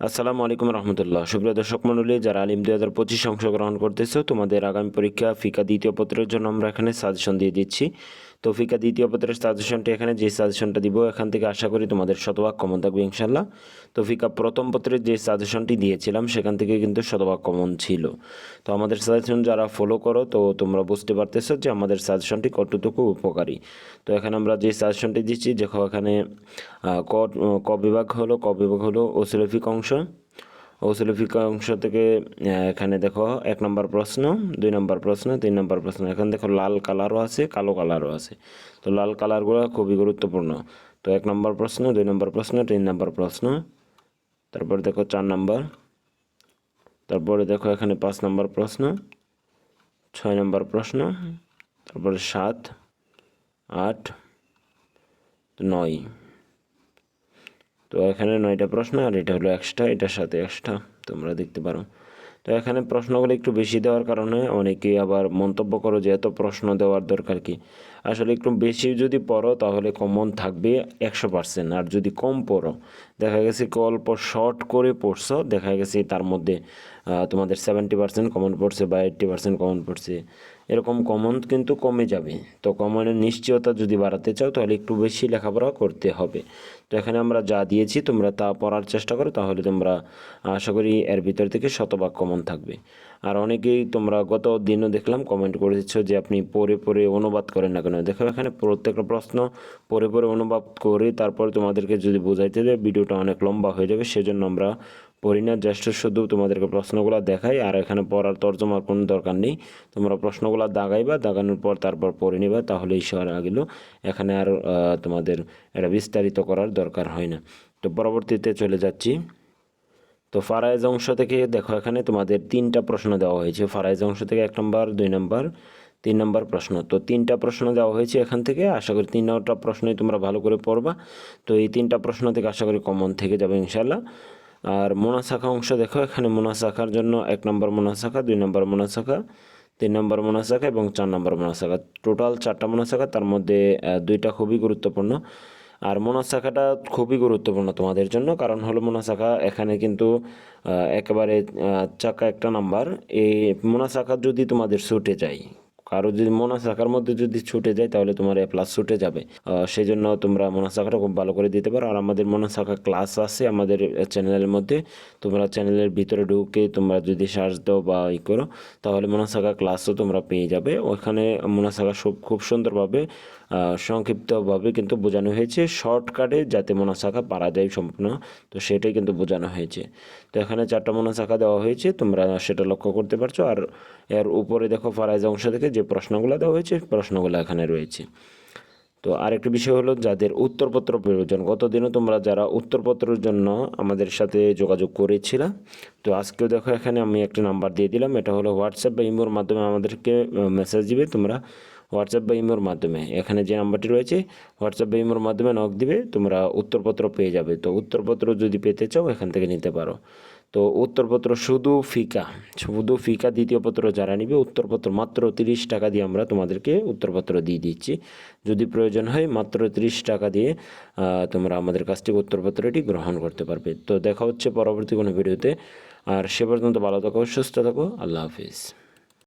আসসালামু আলাইকুম রহমতুল্লাহ। সুপ্রিয় দর্শক মণ্ডলী, যারা আলিম দুই হাজার পঁচিশ অংশগ্রহণ করতেছো, তোমাদের আগামী পরীক্ষা ফিকা দ্বিতীয় পত্রের জন্য আমরা এখানে সাজেশন দিয়ে দিচ্ছি। তো ফিকা দ্বিতীয় পত্রের সাজেশনটি এখানে, যে সাজেশনটা দিব, এখান থেকে আশা করি তোমাদের শতভাগ কমন থাকবে ইনশাল্লাহ তো ফিকা প্রথম পত্রের যে সাজেশনটি দিয়েছিলাম, সেখান থেকে কিন্তু শতভাগ কমন ছিল। তো আমাদের সাজেশন যারা ফলো করো, তো তোমরা বুঝতে পারতেছো যে আমাদের সাজেশনটি কতটুকু উপকারী। তো এখানে আমরা যে সাজেশনটি দিচ্ছি, দেখো এখানে ক বিভাগ হলো, ক বিভাগ হলো ওসিলোফিক অংশ ওসিলোফিক অংশ থেকে এখানে দেখো এক নম্বর প্রশ্ন, দুই নম্বর প্রশ্ন, তিন নম্বর প্রশ্ন। এখানে দেখো লাল কালারও আছে, কালো কালারও আছে। তো লাল কালারগুলো খুবই গুরুত্বপূর্ণ। তো এক নম্বর প্রশ্ন, দুই নম্বর প্রশ্ন, তিন নম্বর প্রশ্ন। তারপর দেখো চার নম্বর। তারপরে দেখো এখানে পাঁচ নম্বর প্রশ্ন, ছয় নম্বর প্রশ্ন, তারপরে সাত, আট, নয়। তো এখানে নয়টা প্রশ্ন আর এটা হলো এক্সট্রা এটার সাথে এক্সট্রা তোমরা দেখতে পারো। তো এখানে প্রশ্নগুলো একটু বেশি দেওয়ার কারণে অনেকেই আবার মন্তব্য করো যে এত প্রশ্ন দেওয়ার দরকার কি। আসলে একটু বেশি যদি পড়ো তাহলে কমন থাকবে একশো পার্সেন্ট আর যদি কম পড়ো, দেখা গেছে কি অল্প শর্ট করে পড়ছো, দেখা গেছে তার মধ্যে তোমাদের সেভেন্টি পার্সেন্ট কমন পড়ছে বা এইট্টি পার্সেন্ট কমন পড়ছে। এরকম কমন কিন্তু কমে যাবে। তো কমনের নিশ্চয়তা যদি বাড়াতে চাও, তাহলে একটু বেশি লেখাপড়া করতে হবে। তো এখানে আমরা যা দিয়েছি, তোমরা তা পড়ার চেষ্টা করো, তাহলে তোমরা আশা করি এর ভিতর থেকে শতভাগ কমন থাকবে। আর অনেকেই তোমরা গত দিনও দেখলাম কমেন্ট করে করেছ যে আপনি পরে পরে অনুবাদ করেন না কেন? দেখো এখানে প্রত্যেকটা প্রশ্ন পরে পরে অনুবাদ করে তারপর তোমাদেরকে যদি বোঝাইতে দেয়, ভিডিওটা অনেক লম্বা হয়ে যাবে, সেজন্য আমরা পড়ি না জ্যেষ্ঠ শুধু তোমাদেরকে প্রশ্নগুলো দেখাই, আর এখানে পড়ার তর্জমার কোনো দরকার নেই। তোমরা প্রশ্নগুলো দাগাইবা, দাগানোর পর তারপর পড়ে নিবা, তাহলে ঈশ্বর আগিল এখানে আর তোমাদের এটা বিস্তারিত করার দরকার হয় না। তো পরবর্তীতে চলে যাচ্ছি। তো ফারাইজ অংশ থেকে দেখো, এখানে তোমাদের তিনটা প্রশ্ন দেওয়া হয়েছে। ফারাইজ অংশ থেকে এক নম্বর, দুই নম্বর, তিন নম্বর প্রশ্ন। তো তিনটা প্রশ্ন দেওয়া হয়েছে এখান থেকে। আশা করি তিন নম্বরটা প্রশ্নই তোমরা ভালো করে পড়বা। তো এই তিনটা প্রশ্ন থেকে আশা করি কমন থেকে যাবে ইনশাল্লাহ আর মোনাসাখা অংশ দেখো, এখানে মোনাসাখার জন্য এক নম্বর মোনাসাখা, দুই নম্বর মোনাসাখা, তিন নম্বর মোনাসাখা এবং চার নম্বর মোনাসাখা। টোটাল চারটা মোনাসাখা, তার মধ্যে দুইটা খুবই গুরুত্বপূর্ণ। আর মোনাসাখাটা খুবই গুরুত্বপূর্ণ তোমাদের জন্য, কারণ হলো মোনাসাখা এখানে কিন্তু একেবারে চাকা একটা নাম্বার। এই মোনাসাখা যদি তোমাদের ছুটে যায় কারও যদি মোনাসাখার মধ্যে যদি ছুটে যায়, তাহলে তোমার এ প্লাস ছুটে যাবে। সেই জন্য তোমরা মোনাসাখাটা খুব ভালো করে দিতে পারো। আর আমাদের মোনাসাখা ক্লাস আছে আমাদের চ্যানেলের মধ্যে। তোমরা চ্যানেলের ভিতরে ঢুকে তোমরা যদি সার্চ দাও বা ই করো, তাহলে মোনাসাখা ক্লাসও তোমরা পেয়ে যাবে। ওখানে মোনাসাখা সব খুব সুন্দরভাবে সংক্ষিপ্তভাবে কিন্তু বোঝানো হয়েছে। শর্টকাটে যাতে মোনাসাখা পারা যায় সম্পূর্ণ, তো সেটাই কিন্তু বোঝানো হয়েছে। তো এখানে চারটা মোনাসাখা দেওয়া হয়েছে, তোমরা সেটা লক্ষ্য করতে পারছ। আর এর উপরে দেখো ফারাইজ অংশ থেকে যে প্রশ্নগুলো দেওয়া হয়েছে, প্রশ্নগুলো এখানে রয়েছে। তো আরেকটি বিষয় হলো যাদের উত্তরপত্র প্রয়োজন। গতদিনও তোমরা যারা উত্তরপত্রের জন্য আমাদের সাথে যোগাযোগ করেছিলা, তো আজকেও দেখো এখানে আমি একটা নাম্বার দিয়ে দিলাম। এটা হলো হোয়াটসঅ্যাপ বা ইমোর মাধ্যমে আমাদেরকে মেসেজ দিবে তোমরা। হোয়াটসঅ্যাপ বা ইমোর মাধ্যমে। এখানে যে নাম্বারটি রয়েছে, হোয়াটসঅ্যাপ বা ইমোর মাধ্যমে নক দিবে, তোমরা উত্তরপত্র পেয়ে যাবে। তো উত্তরপত্র যদি পেতে চাও, এখান থেকে নিতে পারো। তো উত্তরপত্র শুধু ফিকা শুধু ফিকা দ্বিতীয় পত্র যারা নিবে, উত্তরপত্র মাত্র তিরিশ টাকা দিয়ে আমরা তোমাদেরকে উত্তরপত্র দিয়ে দিচ্ছি। যদি প্রয়োজন হয় মাত্র তিরিশ টাকা দিয়ে তোমরা আমাদের কাছ থেকে উত্তরপত্রটি গ্রহণ করতে পারবে। তো দেখা হচ্ছে পরবর্তী কোনো ভিডিওতে। আর সে পর্যন্ত ভালো থাকো, সুস্থ থাকো, আল্লাহ হাফিজ।